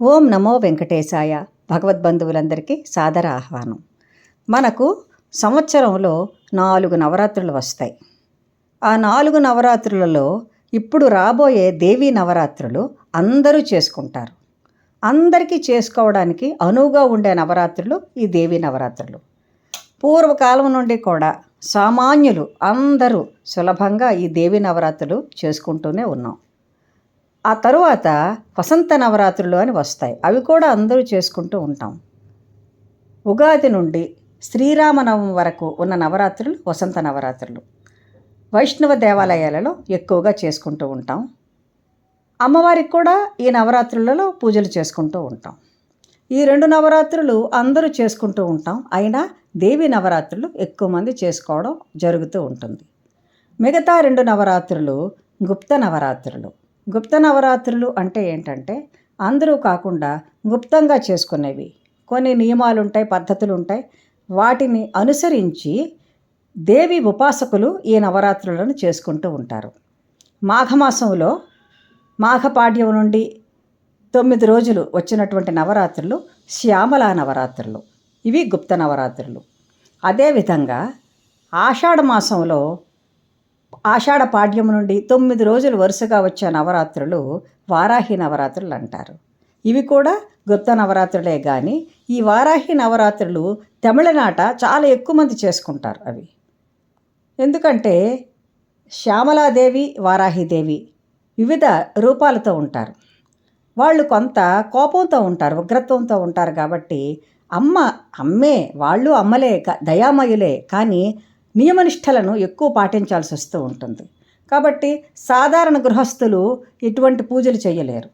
ఓం నమో వెంకటేశాయ. భగవద్బంధువులందరికీ సాదర ఆహ్వానం. మనకు సంవత్సరంలో నాలుగు నవరాత్రులు వస్తాయి. ఆ నాలుగు నవరాత్రులలో ఇప్పుడు రాబోయే దేవీ నవరాత్రులు అందరూ చేసుకుంటారు. అందరికీ చేసుకోవడానికి అనువుగా ఉండే నవరాత్రులు ఈ దేవీ నవరాత్రులు. పూర్వకాలం నుండి కూడా సామాన్యులు అందరూ సులభంగా ఈ దేవీ నవరాత్రులు చేసుకుంటూనే ఉన్నాం. ఆ తరువాత వసంత నవరాత్రులు అని వస్తాయి. అవి కూడా అందరూ చేసుకుంటూ ఉంటాం. ఉగాది నుండి శ్రీరామనవం వరకు ఉన్న నవరాత్రులు వసంత నవరాత్రులు. వైష్ణవ దేవాలయాలలో ఎక్కువగా చేసుకుంటూ ఉంటాం. అమ్మవారికి కూడా ఈ నవరాత్రులలో పూజలు చేసుకుంటూ ఉంటాం. ఈ రెండు నవరాత్రులు అందరూ చేసుకుంటూ ఉంటాం. అయినా దేవి నవరాత్రులు ఎక్కువ మంది చేసుకోవడం జరుగుతూ ఉంటుంది. మిగతా రెండు నవరాత్రులు గుప్త నవరాత్రులు. గుప్త నవరాత్రులు అంటే ఏంటంటే అందరూ కాకుండా గుప్తంగా చేసుకునేవి. కొన్ని నియమాలు ఉంటాయి పద్ధతులు ఉంటాయి వాటిని అనుసరించి దేవి ఉపాసకులు ఈ నవరాత్రులను చేసుకుంటూ ఉంటారు. మాఘమాసంలో మాఘపాడ్యం నుండి తొమ్మిది రోజులు వచ్చినటువంటి నవరాత్రులు శ్యామల నవరాత్రులు. ఇవి గుప్త నవరాత్రులు. అదేవిధంగా ఆషాఢ మాసంలో ఆషాఢ పాడ్యం నుండి తొమ్మిది రోజులు వరుసగా వచ్చే నవరాత్రులు వారాహి నవరాత్రులు అంటారు. ఇవి కూడా గుప్త నవరాత్రులే కానీ ఈ వారాహి నవరాత్రులు తమిళనాట చాలా ఎక్కువ మంది చేసుకుంటారు అవి. ఎందుకంటే శ్యామలాదేవి వారాహిదేవి వివిధ రూపాలతో ఉంటారు. వాళ్ళు కొంత కోపంతో ఉంటారు ఉగ్రత్వంతో ఉంటారు కాబట్టి అమ్మ అమ్మే వాళ్ళు అమ్మలే దయామయులే. కానీ నియమనిష్టలను ఎక్కువ పాటించాల్సి వస్తూ ఉంటుంది. కాబట్టి సాధారణ గృహస్థులు ఇటువంటి పూజలు చేయలేరు.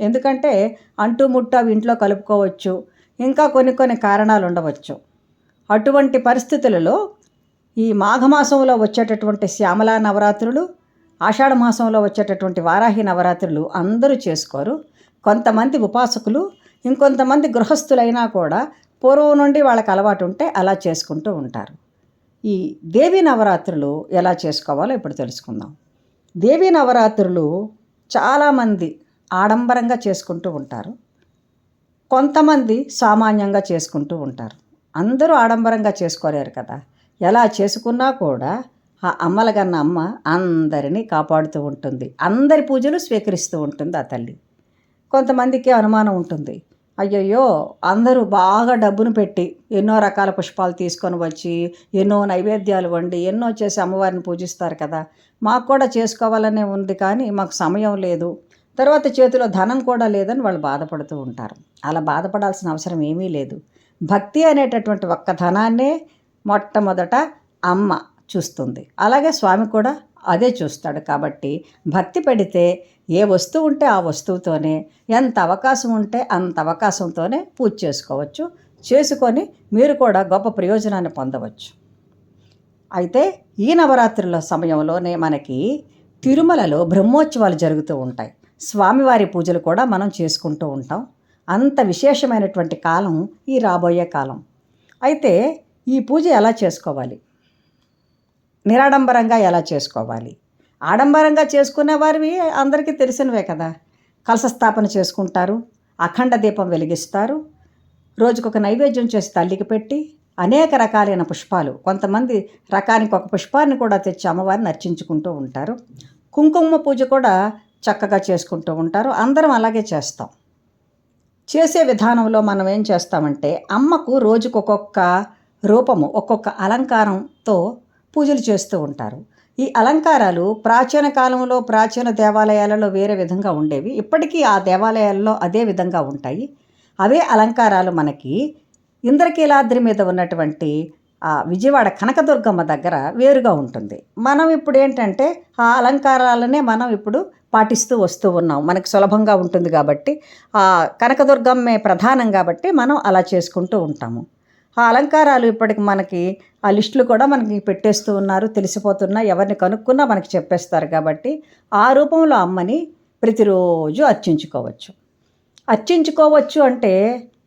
ఎందుకంటే అంటు ముట్టు అవి ఇంట్లో కలుపుకోవచ్చు. ఇంకా కొన్ని కొన్ని కారణాలు ఉండవచ్చు. అటువంటి పరిస్థితులలో ఈ మాఘమాసంలో వచ్చేటటువంటి శ్యామలా నవరాత్రులు ఆషాఢ మాసంలో వచ్చేటటువంటి వారాహి నవరాత్రులు అందరూ చేసుకోరు. కొంతమంది ఉపాసకులు ఇంకొంతమంది గృహస్థులైనా కూడా పూర్వం నుండి వాళ్ళకి అలవాటు ఉంటే అలా చేసుకుంటూ ఉంటారు. ఈ దేవీ నవరాత్రులు ఎలా చేసుకోవాలో ఇప్పుడు తెలుసుకుందాం. దేవీ నవరాత్రులు చాలామంది ఆడంబరంగా చేసుకుంటూ ఉంటారు. కొంతమంది సామాన్యంగా చేసుకుంటూ ఉంటారు. అందరూ ఆడంబరంగా చేసుకోలేరు కదా. ఎలా చేసుకున్నా కూడా ఆ అమ్మలగన్న అమ్మ అందరినీ కాపాడుతూ ఉంటుంది. అందరి పూజలు స్వీకరిస్తూ ఉంటుంది ఆ తల్లి. కొంతమందికి అనుమానం ఉంటుంది. అయ్యయ్యో అందరూ బాగా డబ్బును పెట్టి ఎన్నో రకాల పుష్పాలు తీసుకొని వచ్చి ఎన్నో నైవేద్యాలు వండి ఎన్నో చేసి అమ్మవారిని పూజిస్తారు కదా. మాకు కూడా చేసుకోవాలనే ఉంది కానీ మాకు సమయం లేదు. తర్వాత చేతిలో ధనం కూడా లేదని వాళ్ళు బాధపడుతూ ఉంటారు. అలా బాధపడాల్సిన అవసరం ఏమీ లేదు. భక్తి అనేటటువంటి ఒక్క ధనాన్నే మొట్టమొదట అమ్మ చూస్తుంది. అలాగే స్వామి కూడా అదే చూస్తాడు కాబట్టి భక్తి పెడితే ఏ వస్తువు ఉంటే ఆ వస్తువుతోనే ఎంత అవకాశం ఉంటే అంత అవకాశంతోనే పూజ చేసుకోవచ్చు. చేసుకొని మీరు కూడా గొప్ప ప్రయోజనాన్ని పొందవచ్చు. అయితే ఈ నవరాత్రుల సమయంలోనే మనకి తిరుమలలో బ్రహ్మోత్సవాలు జరుగుతూ ఉంటాయి. స్వామివారి పూజలు కూడా మనం చేసుకుంటూ ఉంటాం. అంత విశేషమైనటువంటి కాలం ఈ రాబోయే కాలం. అయితే ఈ పూజ ఎలా చేసుకోవాలి? నిరాడంబరంగా ఎలా చేసుకోవాలి? ఆడంబరంగా చేసుకునే వారివి అందరికీ తెలిసినవే కదా. కలశ స్థాపన చేసుకుంటారు అఖండ దీపం వెలిగిస్తారు రోజుకొక నైవేద్యం చేసి తల్లికి పెట్టి అనేక రకాలైన పుష్పాలు కొంతమంది రకానికి ఒక పుష్పాన్ని కూడా తెచ్చి అమ్మవారిని అర్చించుకుంటూ ఉంటారు. కుంకుమ పూజ కూడా చక్కగా చేసుకుంటూ ఉంటారు. అందరం అలాగే చేస్తాం. చేసే విధానంలో మనం ఏం చేస్తామంటే అమ్మకు రోజుకొక్కొక్క రూపము ఒక్కొక్క అలంకారంతో పూజలు చేస్తూ ఉంటారు. ఈ అలంకారాలు ప్రాచీన కాలంలో ప్రాచీన దేవాలయాలలో వేరే విధంగా ఉండేవి. ఇప్పటికీ ఆ దేవాలయాల్లో అదే విధంగా ఉంటాయి. అవే అలంకారాలు మనకి ఇంద్రకీలాద్రి మీద ఉన్నటువంటి ఆ విజయవాడ కనకదుర్గమ్మ దగ్గర వేరుగా ఉంటుంది. మనం ఇప్పుడు ఏంటంటే ఆ అలంకారాలనే మనం ఇప్పుడు పాటిస్తూ వస్తూ ఉన్నాం. మనకు సులభంగా ఉంటుంది కాబట్టి ఆ కనకదుర్గమ్మే ప్రధానం కాబట్టి మనం అలా చేసుకుంటూ ఉంటాము. ఆ అలంకారాలు ఇప్పటికి మనకి ఆ లిస్టులు కూడా మనకి పెట్టేస్తూ ఉన్నారు తెలిసిపోతున్నా ఎవరిని కనుక్కున్నా మనకి చెప్పేస్తారు కాబట్టి ఆ రూపంలో అమ్మని ప్రతిరోజు అర్చించుకోవచ్చు. అర్చించుకోవచ్చు అంటే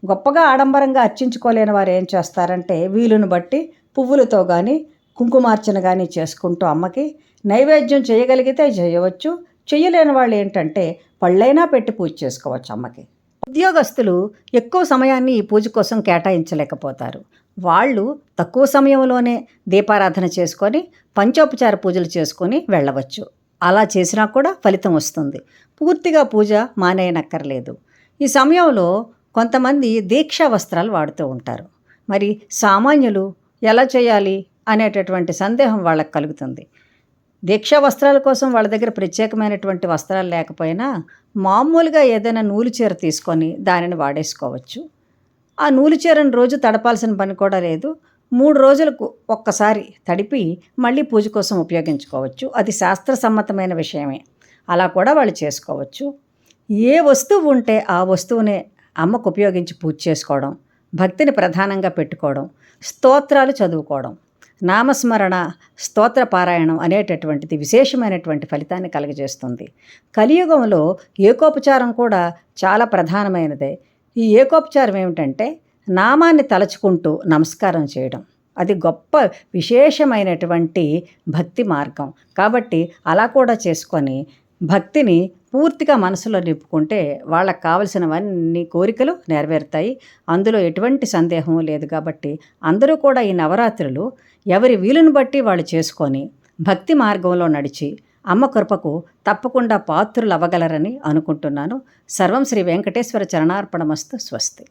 గొప్పగా ఆడంబరంగా అర్చించుకోలేని వారు ఏం చేస్తారంటే వీలును బట్టి పువ్వులతో కానీ కుంకుమార్చన కానీ చేసుకుంటూ అమ్మకి నైవేద్యం చేయగలిగితే చేయవచ్చు. చేయలేని వాళ్ళు ఏంటంటే పళ్ళైనా పెట్టి పూజ చేసుకోవచ్చు అమ్మకి. ఉద్యోగస్తులు ఎక్కువ సమయాన్ని ఈ పూజ కోసం కేటాయించలేకపోతారు. వాళ్ళు తక్కువ సమయంలోనే దీపారాధన చేసుకొని పంచోపచార పూజలు చేసుకొని వెళ్ళవచ్చు. అలా చేసినా కూడా ఫలితం వస్తుంది. పూర్తిగా పూజ మానేయనక్కర్లేదు. ఈ సమయంలో కొంతమంది దీక్షా వస్త్రాలు వాడుతూ ఉంటారు. మరి సామాన్యులు ఎలా చేయాలి అనేటటువంటి సందేహం వాళ్ళకు కలుగుతుంది. దీక్షా వస్త్రాల కోసం వాళ్ళ దగ్గర ప్రత్యేకమైనటువంటి వస్త్రాలు లేకపోయినా మామూలుగా ఏదైనా నూలు చీర తీసుకొని దానిని వాడేసుకోవచ్చు. ఆ నూలు చీరను రోజు తడపాల్సిన పని కూడా లేదు. మూడు రోజులకు ఒక్కసారి తడిపి మళ్ళీ పూజ కోసం ఉపయోగించుకోవచ్చు. అది శాస్త్రసమ్మతమైన విషయమే. అలా కూడా వాళ్ళు చేసుకోవచ్చు. ఏ వస్తువు ఉంటే ఆ వస్తువునే అమ్మకు ఉపయోగించి పూజ చేసుకోవడం భక్తిని ప్రధానంగా పెట్టుకోవడం స్తోత్రాలు చదువుకోవడం నామస్మరణ స్తోత్ర పారాయణం అనేటటువంటిది విశేషమైనటువంటి ఫలితాన్ని కలుగజేస్తుంది. కలియుగంలో ఏకోపచారం కూడా చాలా ప్రధానమైనదే. ఈ ఏకోపచారం ఏమిటంటే నామాన్ని తలచుకుంటూ నమస్కారం చేయడం. అది గొప్ప విశేషమైనటువంటి భక్తి మార్గం. కాబట్టి అలా కూడా చేసుకొని భక్తిని పూర్తిగా మనసులో నింపుకుంటే వాళ్ళకి కావలసినవన్నీ కోరికలు నెరవేరుతాయి. అందులో ఎటువంటి సందేహం లేదు కాబట్టి అందరూ కూడా ఈ నవరాత్రులు ఎవరి వీలుని బట్టి వాళ్ళు చేసుకొని భక్తి మార్గంలో నడిచి అమ్మ కృపకు తప్పకుండా పాత్రులు అవ్వగలరని అనుకుంటున్నాను. సర్వం శ్రీ వెంకటేశ్వర చరణార్పణమస్తు స్వస్తి.